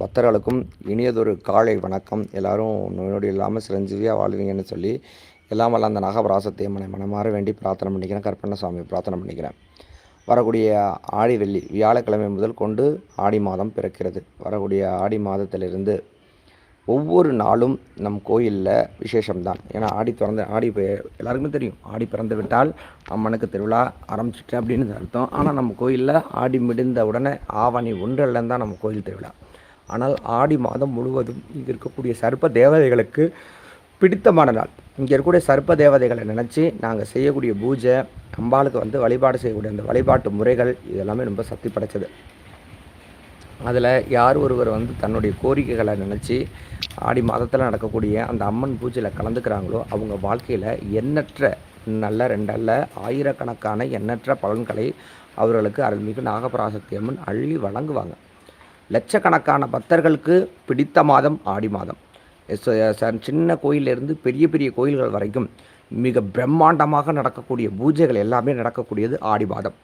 பக்தர்களுக்கும் இனியதொரு காலை வணக்கம். எல்லாரும் நோயோடு இல்லாமல் சிரஞ்சீவியாக வாழ்வீங்கன்னு சொல்லி எல்லாம் வல்ல அந்த நாகபிராசத்தை மனை மனமாற வேண்டி பிரார்த்தனை பண்ணிக்கிறேன். கற்பனை சுவாமி பிரார்த்தனை பண்ணிக்கிறேன். வரக்கூடிய ஆடி வெள்ளி வியாழக்கிழமை முதல் கொண்டு ஆடி மாதம் பிறக்கிறது. வரக்கூடிய ஆடி மாதத்திலிருந்து ஒவ்வொரு நாளும் நம் கோயிலில் விசேஷம்தான். ஏன்னா ஆடி திறந்து ஆடி எல்லாருக்குமே தெரியும். ஆடி பிறந்து விட்டால் அம்மனுக்கு திருவிழா ஆரம்பிச்சிட்டு அப்படின்னு அர்த்தம். ஆனால் நம்ம கோயிலில் ஆடி முடிந்த உடனே ஆவணி ஒன்றில் தான் நம்ம கோயில் திருவிழா. ஆனால் ஆடி மாதம் முழுவதும் இங்கே இருக்கக்கூடிய சர்ப்ப தேவதைகளுக்கு பிடித்தமான நாள். இங்கே இருக்கக்கூடிய சர்ப்ப தேவதைகளை நினச்சி நாங்கள் செய்யக்கூடிய பூஜை அம்பாளுக்கு வந்து வழிபாடு செய்யக்கூடிய அந்த வழிபாட்டு முறைகள் இதெல்லாமே ரொம்ப சக்தி படைச்சது. அதில் யார் ஒருவர் வந்து தன்னுடைய கோரிக்கைகளை நினச்சி ஆடி மாதத்தில் நடக்கக்கூடிய அந்த அம்மன் பூஜையில் கலந்துக்கிறாங்களோ அவங்க வாழ்க்கையில் எண்ணற்ற நல்ல ரெண்டல்ல ஆயிரக்கணக்கான எண்ணற்ற பலன்களை அவர்களுக்கு அருள்மிகு நாகபராசக்தி அம்மன் அள்ளி வழங்குவாங்க. லட்சக்கணக்கான பக்தர்களுக்கு பிடித்த மாதம் ஆடி மாதம். எஸ் சின்ன கோயிலிருந்து பெரிய பெரிய கோயில்கள் வரைக்கும் மிக பிரம்மாண்டமாக நடக்கக்கூடிய பூஜைகள் எல்லாமே நடக்கக்கூடியது ஆடி மாதம்.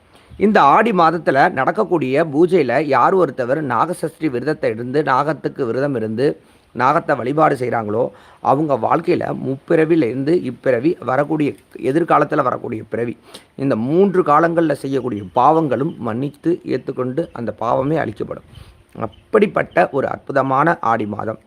இந்த ஆடி மாதத்தில் நடக்கக்கூடிய பூஜையில் யார் ஒருத்தவர் நாகசஷ்டி விரதத்தை இருந்து நாகத்துக்கு விரதம் இருந்து நாகத்தை வழிபாடு செய்கிறாங்களோ அவங்க வாழ்க்கையில் முப்பிறவியிலிருந்து இப்பிறவி வரக்கூடிய எதிர்காலத்தில் வரக்கூடிய பிறவி. இந்த மூன்று காலங்களில் செய்யக்கூடிய பாவங்களும் மன்னித்து ஏற்றுக்கொண்டு அந்த பாவமே அழிக்கப்படும். அப்படிப்பட்ட ஒரு அற்புதமான ஆடி மாதம்.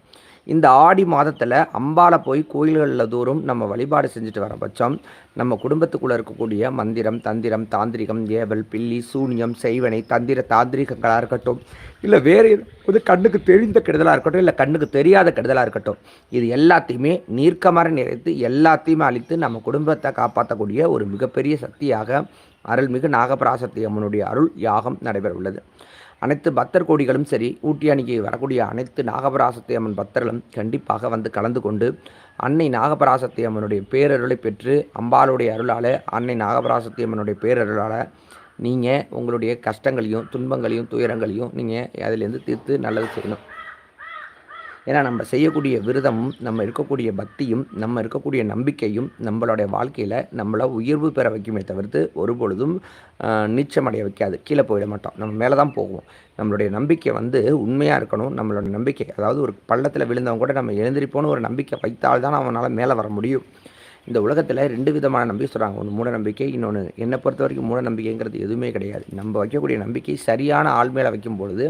இந்த ஆடி மாதத்தில் அம்பால போய் கோயில்களில் தோறும் நம்ம வழிபாடு செஞ்சுட்டு வர பட்சம் நம்ம குடும்பத்துக்குள்ளே இருக்கக்கூடிய மந்திரம் தந்திரம் தாந்திரிகம் ஏவல் பில்லி சூனியம் செய்வனை தந்திர தாந்திரிகங்களாக இருக்கட்டும் இல்லை வேறு இது கண்ணுக்கு தெரிந்த கெடுதலாக இருக்கட்டும் இல்லை கண்ணுக்கு தெரியாத கெடுதலாக இருக்கட்டும் இது எல்லாத்தையுமே நீர்க்கமர நிறைத்து எல்லாத்தையுமே அழித்து நம்ம குடும்பத்தை காப்பாற்றக்கூடிய ஒரு மிகப்பெரிய சக்தியாக அருள்மிகு நாகபராசக்தி அம்மனுடைய அருள் யாகம் நடைபெற உள்ளது அனைத்து பக்தர் கோடிகளும் சரி ஊட்டி அணிக்கு வரக்கூடிய அனைத்து நாகபராசத்தை அம்மன் பக்தர்களும் கண்டிப்பாக வந்து கலந்து கொண்டு அன்னை நாகபராசத்தை அம்மனுடைய பேரருளை பெற்று அம்பாளுடைய அருளால் அன்னை நாகபராசத்தை அம்மனுடைய பேரருளால் நீங்கள் உங்களுடைய கஷ்டங்களையும் துன்பங்களையும் துயரங்களையும் நீங்கள் அதிலேருந்து தீர்த்து நல்லது செய்யணும். ஏன்னா நம்ம செய்யக்கூடிய விரதமும் நம்ம இருக்கக்கூடிய பக்தியும் நம்ம இருக்கக்கூடிய நம்பிக்கையும் நம்மளுடைய வாழ்க்கையில் நம்மளை உயர்வு பெற வைக்குமே தவிர்த்து ஒரு பொழுதும் நீச்சமடைய வைக்காது. கீழே போயிட மாட்டோம். நம்ம மேலே தான் போவோம். நம்மளுடைய நம்பிக்கை வந்து உண்மையாக இருக்கணும். நம்மளோட நம்பிக்கை அதாவது ஒரு பள்ளத்தில் விழுந்தவங்க கூட நம்ம எழுந்திரிப்போன்னு ஒரு நம்பிக்கை வைத்தால் தான் அவனால் மேலே வர முடியும். இந்த உலகத்தில் ரெண்டு விதமான நம்பிக்கை சொல்கிறாங்க ஒன்று மூட நம்பிக்கை இன்னொன்று என்னை பொறுத்த வரைக்கும் மூட நம்பிக்கைங்கிறது எதுவுமே கிடையாது. நம்ம வைக்கக்கூடிய நம்பிக்கை சரியான ஆள் மேலே வைக்கும் பொழுது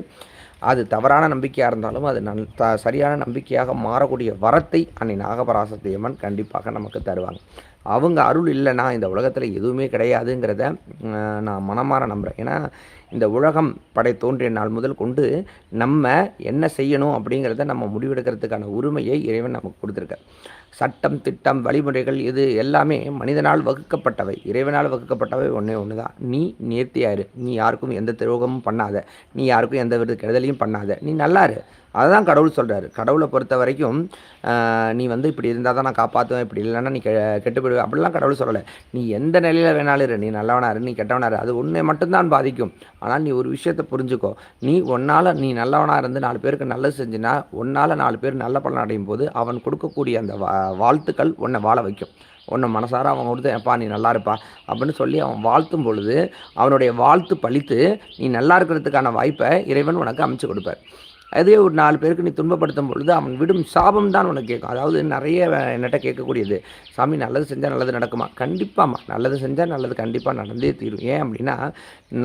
அது தவறான நம்பிக்கையாக இருந்தாலும் அது நன் த சரியான நம்பிக்கையாக மாறக்கூடிய வரத்தை அன்னை நாகபராச தேவன் கண்டிப்பாக நமக்கு தருவாங்க. அவங்க அருள் இல்லைன்னா இந்த உலகத்தில் எதுவுமே கிடையாதுங்கிறத நான் மனமாற நம்புகிறேன் ஏன்னா இந்த உலகம் படை தோன்றிய நாள் முதல் கொண்டு நம்ம என்ன செய்யணும் அப்படிங்கிறத நம்ம முடிவெடுக்கிறதுக்கான உரிமையை இறைவன் நமக்கு கொடுத்துருக்கார். சட்டம் திட்டம் வழிமுறைகள் இது எல்லாமே மனிதனால் வகுக்கப்பட்டவை. இறைவனால் வகுக்கப்பட்டவை ஒன்றே ஒன்று தான் நீ நேர்த்தியாயிரு நீ யாருக்கும் எந்த துரோகமும் பண்ணாத. நீ யாருக்கும் எந்த வித கெடுதலையும் பண்ணாத. நீ நல்லாரு அதுதான் கடவுள் சொல்கிறாரு கடவுளை பொறுத்த வரைக்கும் நீ வந்து இப்படி இருந்தால் தான் நான் காப்பாற்றுவேன் இப்படி இல்லைன்னா நீ கெ கெட்டு போயிடுவே அப்படிலாம் கடவுள் சொல்லலை. நீ எந்த நிலையில் வேணாலும் இரு. நீ நல்லவனாரு நீ கெட்டவனாரு அது உன்னை மட்டும்தான் பாதிக்கும். ஆனால் நீ ஒரு விஷயத்தை புரிஞ்சுக்கோ. நீ உன்னால் நீ நல்லவனாக இருந்து நாலு பேருக்கு நல்லது செஞ்சினா உன்னால் நாலு பேர் நல்ல பலன் அடையும் போது அவன் கொடுக்கக்கூடிய அந்த வா வாழ்த்துக்கள் உன்னை வாழ வைக்கும். உன்னை மனசார அவன் கொடுத்து எப்பா நீ நல்லா இருப்பா. அப்படின்னு சொல்லி அவன் வாழ்த்தும் பொழுது அவனுடைய வாழ்த்து பழித்து நீ நல்லா இருக்கிறதுக்கான வாய்ப்பை இறைவன் உனக்கு அமைச்சு கொடுப்பார். அதே ஒரு நாலு பேருக்கு நீ துன்பப்படுத்தும் பொழுது அவன் விடும் சாபம் தான் உனக்கு கேட்கும். அதாவது நிறைய என்னட்ட கேட்கக்கூடியது. சாமி நல்லது செஞ்சால் நல்லது நடக்குமா? கண்டிப்பாம்மா. நல்லது செஞ்சால் நல்லது கண்டிப்பாக நடந்தே தீரும். ஏன் அப்படின்னா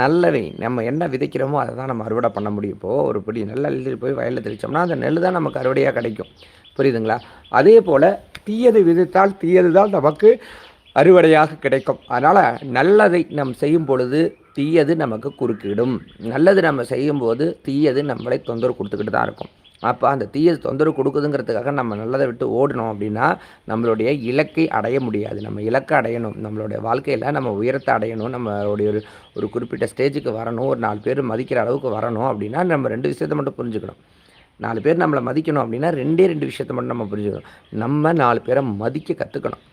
நல்லவை நம்ம என்ன விதைக்கிறோமோ அதை தான் நம்ம அறுவடை பண்ண முடியும். இப்போது ஒரு பிடி நெல் அள்ளி போய் வயலில் தெளித்தோம்னா அந்த நெல் தான் நமக்கு அறுவடையாக கிடைக்கும். புரியுதுங்களா? அதே போல் தீயதை விதைத்தால் தீயது தான் நமக்கு அறுவடையாக கிடைக்கும். அதனால் நல்லதை நாம் செய்யும் பொழுது தீயது நமக்கு குறுக்கிடும். நல்லது நம்ம செய்யும்போது தீயது நம்மளை தொந்தரவு கொடுத்துக்கிட்டு தான் இருக்கும். அப்போ அந்த தீயது தொந்தரவு கொடுக்குதுங்கிறதுக்காக நம்ம நல்லதை விட்டு ஓடணும் அப்படின்னா நம்மளுடைய இலக்கை அடைய முடியாது. நம்ம இலக்கை அடையணும். நம்மளுடைய வாழ்க்கையில் நம்ம உயரத்தை அடையணும். நம்மளுடைய ஒரு ஒரு குறிப்பிட்ட ஸ்டேஜுக்கு வரணும். ஒரு நாலு பேர் மதிக்கிற அளவுக்கு வரணும் அப்படின்னா நம்ம ரெண்டு விஷயத்தை மட்டும் புரிஞ்சுக்கணும். நாலு பேர் நம்மளை மதிக்கணும் அப்படின்னா ரெண்டே ரெண்டு விஷயத்தை மட்டும் நம்ம புரிஞ்சுக்கணும். நம்ம நாலு பேரை மதிக்க கற்றுக்கணும்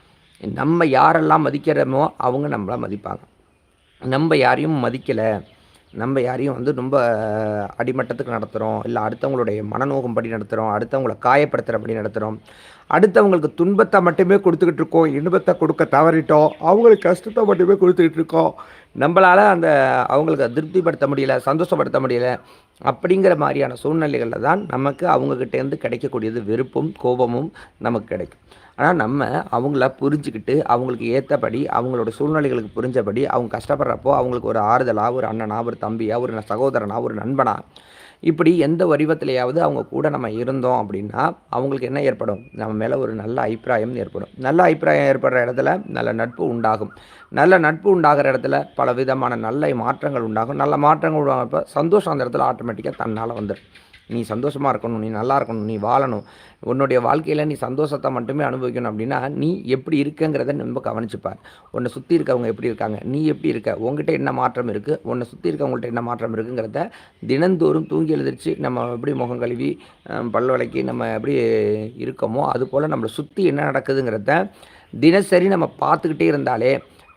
நம்ம யாரெல்லாம் மதிக்கிறோமோ அவங்க நம்மளை மதிப்பாங்க. நம்ம யாரையும் மதிக்கலை நம்ம யாரையும் வந்து ரொம்ப அடிமட்டத்துக்கு நடத்துகிறோம் இல்லை அடுத்தவங்களுடைய மனநோகும்படி நடத்துகிறோம் அடுத்தவங்கள காயப்படுத்துகிறபடி நடத்துகிறோம் அடுத்தவங்களுக்கு துன்பத்தை மட்டுமே கொடுத்துக்கிட்டு இருக்கோம் இன்பத்தை கொடுக்க தவறிட்டோம் அவங்களுக்கு கஷ்டத்தை மட்டுமே கொடுத்துக்கிட்டு இருக்கோம். நம்மளால் அந்த அவங்களுக்கு திருப்திப்படுத்த முடியல சந்தோஷப்படுத்த முடியல அப்படிங்கிற மாதிரியான சூழ்நிலைகளில் தான் நமக்கு அவங்கக்கிட்டேருந்து கிடைக்கக்கூடியது வெறுப்பும் கோபமும் நமக்கு கிடைக்கும். ஆனால் நம்ம அவங்கள புரிஞ்சுக்கிட்டு அவங்களுக்கு ஏற்றபடி அவங்களோட சூழ்நிலைகளுக்கு புரிஞ்சபடி அவங்க கஷ்டப்படுறப்போ அவங்களுக்கு ஒரு ஆறுதலாக ஒரு அண்ணனா ஒரு தம்பியாக ஒரு சகோதரனா ஒரு நண்பனா இப்படி எந்த வடிவத்திலேயாவது அவங்க கூட நம்ம இருந்தோம் அப்படின்னா அவங்களுக்கு என்ன ஏற்படும்? நம்ம மேலே ஒரு நல்ல அபிப்பிராயம் ஏற்படும். நல்ல அபிப்பிராயம் ஏற்படுற இடத்துல நல்ல நட்பு உண்டாகும். நல்ல நட்பு உண்டாகிற இடத்துல பல விதமான நல்ல மாற்றங்கள் உண்டாகும். நல்ல மாற்றங்கள் உண்டாகிறப்ப சந்தோஷம் அந்த இடத்துல ஆட்டோமேட்டிக்காக தன்னால் வந்துடும் நீ சந்தோஷமாக இருக்கணும் நீ நல்லா இருக்கணும் நீ வாழணும். உன்னுடைய வாழ்க்கையில் நீ சந்தோஷத்தை மட்டுமே அனுபவிக்கணும் அப்படின்னா நீ எப்படி இருக்கங்கிறத ரொம்ப கவனிச்சுப்பார். உன்னை சுற்றி இருக்கவங்க எப்படி இருக்காங்க நீ எப்படி இருக்க உங்ககிட்ட என்ன மாற்றம் இருக்குது உன்னை சுற்றி இருக்கவங்கள்ட்ட என்ன மாற்றம் இருக்குங்கிறத தினந்தோறும் தூங்கி எழுதிச்சு நம்ம எப்படி முகம் கழுவி பல் நம்ம எப்படி இருக்கோமோ அதுபோல் நம்மளை சுற்றி என்ன நடக்குதுங்கிறத தினசரி நம்ம பார்த்துக்கிட்டே இருந்தாலே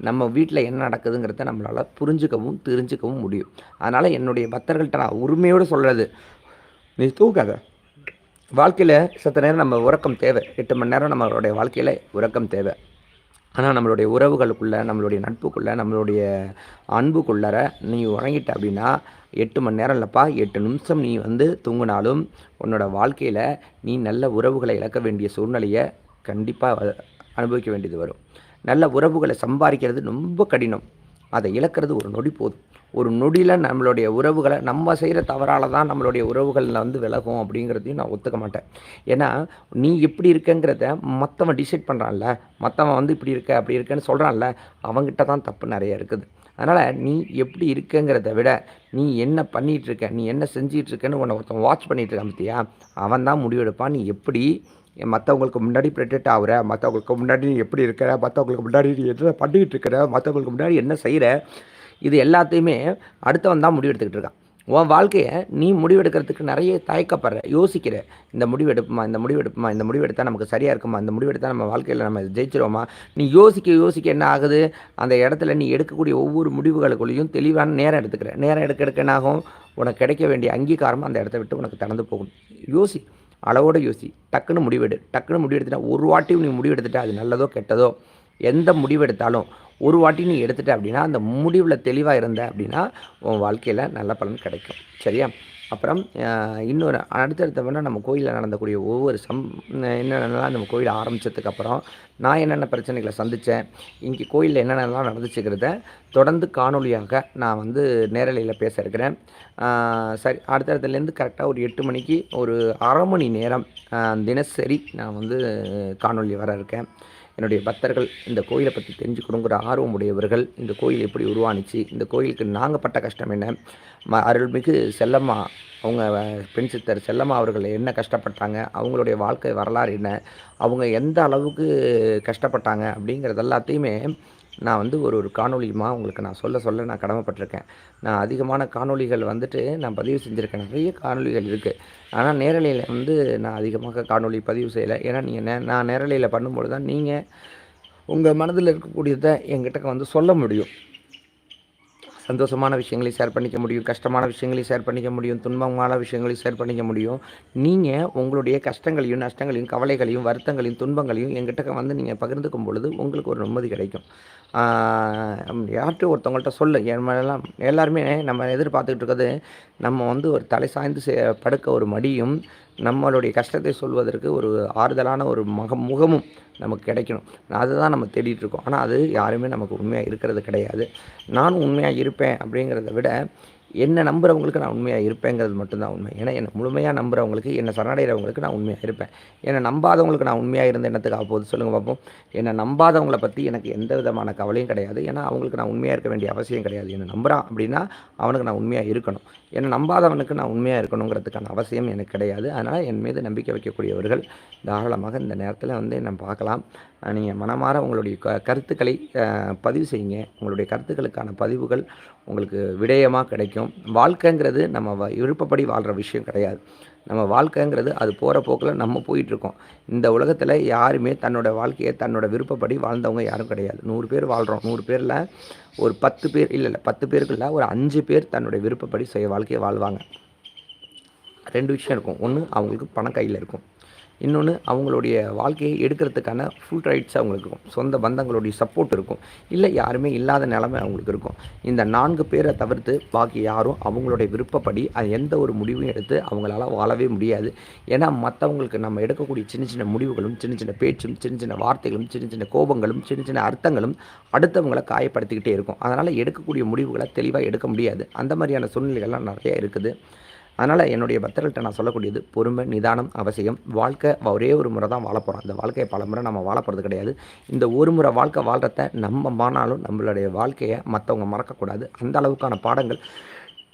நம்ம வீட்டில் என்ன நடக்குதுங்கிறத நம்மளால் புரிஞ்சுக்கவும் தெரிஞ்சுக்கவும் முடியும். அதனால் என்னுடைய பக்தர்கள்ட்ட நான் உரிமையோடு சொல்கிறது நீ தூக்காத வாழ்க்கையில் சத்த நேரம் நம்ம உறக்கம் தேவை. எட்டு மணி நேரம் நம்மளுடைய வாழ்க்கையில் உறக்கம் தேவை. ஆனால் நம்மளுடைய உறவுகளுக்குள்ளே நம்மளுடைய நட்புக்குள்ளே நம்மளுடைய அன்புக்குள்ளற நீ உறங்கிட்ட அப்படின்னா எட்டு மணி நேரம் இல்லைப்பா எட்டு நிமிஷம் நீ வந்து தூங்கினாலும் உன்னோட வாழ்க்கையில் நீ நல்ல உறவுகளை இழக்க வேண்டிய சூழ்நிலையை கண்டிப்பாக அனுபவிக்க வேண்டியது வரும். நல்ல உறவுகளை சம்பாதிக்கிறது ரொம்ப கடினம். அதை இழக்கிறது ஒரு நொடி போதும். ஒரு நொடியில் நம்மளுடைய உறவுகளை நம்ம செய்கிற தவறால் தான் நம்மளுடைய உறவுகளில் வந்து விலகும் அப்படிங்கிறதையும் நான் ஒத்துக்க மாட்டேன். ஏன்னா நீ எப்படி இருக்கங்கிறத மற்றவன் டிசைட் பண்ணுறான்ல மற்றவன் வந்து இப்படி இருக்க அப்படி இருக்கேன்னு சொல்கிறான்ல அவங்ககிட்ட தான் தப்பு நிறைய இருக்குது. அதனால் நீ எப்படி இருக்கங்கிறத விட நீ என்ன பண்ணிகிட்ருக்க நீ என்ன செஞ்சிகிட்ருக்கன்னு உன்னை ஒருத்தன் வாட்ச் பண்ணிகிட்ருக்கான் பற்றியா அவன் தான் முடிவெடுப்பான். நீ எப்படி மற்றவங்களுக்கு முன்னாடி ப்ரெடிக்ட் ஆகுற மற்றவங்களுக்கு முன்னாடி நீ எப்படி இருக்கிற மற்றவங்களுக்கு முன்னாடி நீ என்ன பண்ணிக்கிட்டு இருக்கிற மற்றவங்களுக்கு முன்னாடி என்ன செய்கிற இது எல்லாத்தையுமே அடுத்தவன் தான் முடிவெடுத்துக்கிட்டு இருக்கான். உன் வாழ்க்கையை நீ முடிவெடுக்கிறதுக்கு நிறைய தயக்கப்படுற யோசிக்கிற. இந்த முடிவு எடுப்புமா இந்த முடிவு எடுப்புமா இந்த முடிவு எடுத்தால் நமக்கு சரியாக இருக்குமா இந்த முடிவு எடுத்தால் நம்ம வாழ்க்கையில் நம்ம ஜெயிச்சிருவோமா? நீ யோசிக்க யோசிக்க என்ன ஆகுது? அந்த இடத்துல நீ எடுக்கக்கூடிய ஒவ்வொரு முடிவுகளுக்குள்ளேயும் தெளிவான நேரம் எடுத்துக்கிற. நேரம் எடுக்க எடுக்க என்ன ஆகும் உனக்கு கிடைக்க வேண்டிய அங்கீகாரமும் அந்த இடத்த விட்டு உனக்கு திறந்து போகும். யோசி. அளவோடு யோசி. டக்குன்னு முடிவெடு. டக்குன்னு முடிவெடுத்துட்டா ஒரு வாட்டி நீ முடிவெடுத்துட்டா அது நல்லதோ கெட்டதோ எந்த முடிவெடுத்தாலும் ஒரு வாட்டி நீ எடுத்துட்ட அப்படின்னா அந்த முடிவில் தெளிவாக இருந்த அப்படின்னா உன் வாழ்க்கையில் நல்ல பலன் கிடைக்கும். சரியா? அப்புறம் இன்னொரு அடுத்தடுத்த வேணால் நம்ம கோயிலில் நடந்தக்கூடிய ஒவ்வொரு சம் என்னென்னலாம் நம்ம கோயில் ஆரம்பித்ததுக்கப்புறம் நான் என்னென்ன பிரச்சனைகளை சந்தித்தேன் இங்கே கோயிலில் என்னென்னலாம் நடந்துச்சுக்கிறத தொடர்ந்து காணொலியாக நான் வந்து நேரலையில் பேச இருக்கிறேன். சரி அடுத்தடுத்துலேருந்து கரெக்டாக ஒரு எட்டு மணிக்கு ஒரு அரை மணி நேரம் தினசரி நான் வந்து காணொலி வர இருக்கேன். என்னுடைய பக்தர்கள் இந்த கோயிலை பற்றி தெரிஞ்சுக்கணுங்கிற ஆர்வம் உடையவர்கள் இந்த கோயில் எப்படி உருவானிச்சு இந்த கோயிலுக்கு நாங்கள் பட்ட கஷ்டம் என்ன ம அருள்மிகு செல்லம்மா அவங்க பெண் சித்தர் செல்லம்மா அவர்கள் என்ன கஷ்டப்பட்டாங்க அவங்களுடைய வாழ்க்கை வரலாறு என்ன அவங்க எந்த அளவுக்கு கஷ்டப்பட்டாங்க அப்படிங்கிறது எல்லாத்தையுமே நான் வந்து ஒரு ஒரு காணொலியுமாக உங்களுக்கு நான் சொல்ல சொல்ல நான் கடமைப்பட்டிருக்கேன். நான் அதிகமான காணொலிகள் வந்துட்டு நான் பதிவு செஞ்சுருக்கேன். நிறைய காணொலிகள் இருக்குது ஆனால் நேரலையில் வந்து நான் அதிகமாக காணொலி பதிவு செய்யலை. ஏன்னா நீங்கள் நே நான் நேரலையில் பண்ணும்பொழுது தான் நீங்கள் உங்கள் மனதில் இருக்கக்கூடியதை என்கிட்ட வந்து சொல்ல முடியும். சந்தோஷமான விஷயங்களையும் ஷேர் பண்ணிக்க முடியும் கஷ்டமான விஷயங்களையும் ஷேர் பண்ணிக்க முடியும் துன்பமான விஷயங்களையும் ஷேர் பண்ணிக்க முடியும். நீங்கள் உங்களுடைய கஷ்டங்களையும் நஷ்டங்களையும் கவலைகளையும் வருத்தங்களையும் துன்பங்களையும் எங்கிட்ட வந்து நீங்கள் பகிர்ந்துக்கும் பொழுது உங்களுக்கு ஒரு நிம்மதி கிடைக்கும். யார்கிட்ட ஒருத்தவங்கள்ட்ட சொல்லு. என் எல்லாருமே நம்ம எதிர்பார்த்துக்கிட்டு இருக்கிறது நம்ம வந்து ஒரு தலை சாய்ந்து படுக்க ஒரு மடியும் நம்மளுடைய கஷ்டத்தை சொல்வதற்கு ஒரு ஆறுதலான ஒரு மக முகமும் நமக்கு கிடைக்கணும். அதுதான் நம்ம தேடிட்டு இருக்கோம். ஆனால் அது யாருமே நமக்கு உண்மையாக இருக்கிறது கிடையாது. நானும் உண்மையாக இருப்பேன் அப்படிங்கிறத விட என்னை நம்புகிறவங்களுக்கு நான் உண்மையாக இருப்பேங்கிறது மட்டும்தான் உண்மை. ஏன்னா என்னை முழுமையாக நம்புறவங்களுக்கு என்னை சரணடைகிறவங்களுக்கு நான் உண்மையாக இருப்பேன். என்னை நம்பாதவங்களுக்கு நான் உண்மையாக இருந்த எண்ணத்துக்கு போகுது சொல்லுங்கள் பார்ப்போம் என்னை நம்பாதவங்களை பற்றி எனக்கு எந்த விதமான கவலையும் கிடையாது. ஏன்னா அவங்களுக்கு நான் உண்மையாக இருக்க வேண்டிய அவசியம் கிடையாது. என்னை நம்புகிறான் அப்படின்னா அவனுக்கு நான் உண்மையாக இருக்கணும். என்னை நம்பாதவனுக்கு நான் உண்மையாக இருக்கணுங்கிறதுக்கான அவசியம் எனக்கு கிடையாது. அதனால் என் மீது நம்பிக்கை வைக்கக்கூடியவர்கள் தாராளமாக இந்த நேரத்தில் வந்து என்னை பார்க்கலாம். நீங்கள் மனமாற உங்களுடைய க கருத்துக்களை பதிவு செய்யுங்க. உங்களுடைய கருத்துக்களுக்கான பதிவுகள் உங்களுக்கு விடயமாக கிடைக்கும். வாழ்க்கைங்கிறது நம்ம விருப்பப்படி வாழ்கிற விஷயம் கிடையாது. நம்ம வாழ்க்கைங்கிறது அது போகிற போக்கில் நம்ம போயிட்டுருக்கோம். இந்த உலகத்தில் யாருமே தன்னோட வாழ்க்கையை தன்னோட விருப்பப்படி வாழ்ந்தவங்க யாரும் கிடையாது. நூறு பேர் வாழ்கிறோம் நூறு பேரில் ஒரு பத்து பேர் இல்லை இல்லை பத்து பேருக்குள்ள ஒரு அஞ்சு பேர் தன்னுடைய விருப்பப்படி செய்ய வாழ்க்கையை வாழ்வாங்க. ரெண்டு விஷயம் இருக்கும். ஒன்று அவங்களுக்கு பணம் கையில் இருக்கும். இன்னொன்று அவங்களுடைய வாழ்க்கையை எடுக்கிறதுக்கான ஃபுல் ரைட்ஸ் அவங்களுக்கு இருக்கும். சொந்த பந்தங்களுடைய சப்போர்ட் இருக்கும். இல்லை யாருமே இல்லாத நிலமை அவங்களுக்கு இருக்கும். இந்த நான்கு பேரை தவிர்த்து பாக்கி யாரும் அவங்களுடைய விருப்பப்படி அது எந்த ஒரு முடிவும் எடுத்து அவங்களால வாழவே முடியாது. ஏன்னா மற்றவங்களுக்கு நம்ம எடுக்கக்கூடிய சின்ன சின்ன முடிவுகளும் சின்ன சின்ன பேச்சும் சின்ன சின்ன வார்த்தைகளும் சின்ன சின்ன கோபங்களும் சின்ன சின்ன அர்த்தங்களும் அடுத்தவங்களை காயப்படுத்திக்கிட்டே இருக்கும். அதனால் எடுக்கக்கூடிய முடிவுகளை தெளிவாக எடுக்க முடியாது. அந்த மாதிரியான சூழ்நிலைகள்லாம் நிறைய இருக்குது. அதனால் என்னுடைய பக்தர்கள்ட்ட நான் சொல்லக்கூடியது பொறுமை நிதானம் அவசியம். வாழ்க்கை ஒரே ஒரு முறை தான் வாழ போகிறோம் அந்த வாழ்க்கையை பல முறை நம்ம வாழ போகிறது கிடையாது. இந்த ஒரு முறை வாழ்க்கை வாழ்கிறத நம்ம மானாலும் நம்மளுடைய வாழ்க்கையை மற்றவங்க மறக்கக்கூடாது. அந்த அளவுக்கான பாடங்கள்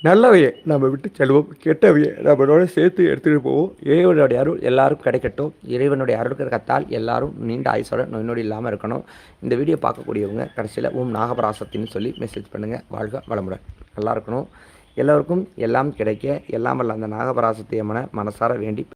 நல்லவையை நம்ம விட்டு செல்வோம். கெட்டவையை நம்மளோட சேர்த்து எடுத்துகிட்டு போவோம். இறைவனுடைய அருள் எல்லாரும் கிடைக்கட்டும். இறைவனுடைய அருள் கத்தால் எல்லாரும் நீண்ட ஆயுசோட நோய் நொடி இல்லாமல் இருக்கணும். இந்த வீடியோ பார்க்கக்கூடியவங்க கடைசியில் ஓம் நாகபராசத்தின்னு சொல்லி மெசேஜ் பண்ணுங்கள் வாழ்க வளமுடன். நல்லா இருக்கணும். எல்லோருக்கும் எல்லாம் கிடைக்க எல்லாம் வல்ல அந்த நாகபராசத்தை மனசார வேண்டி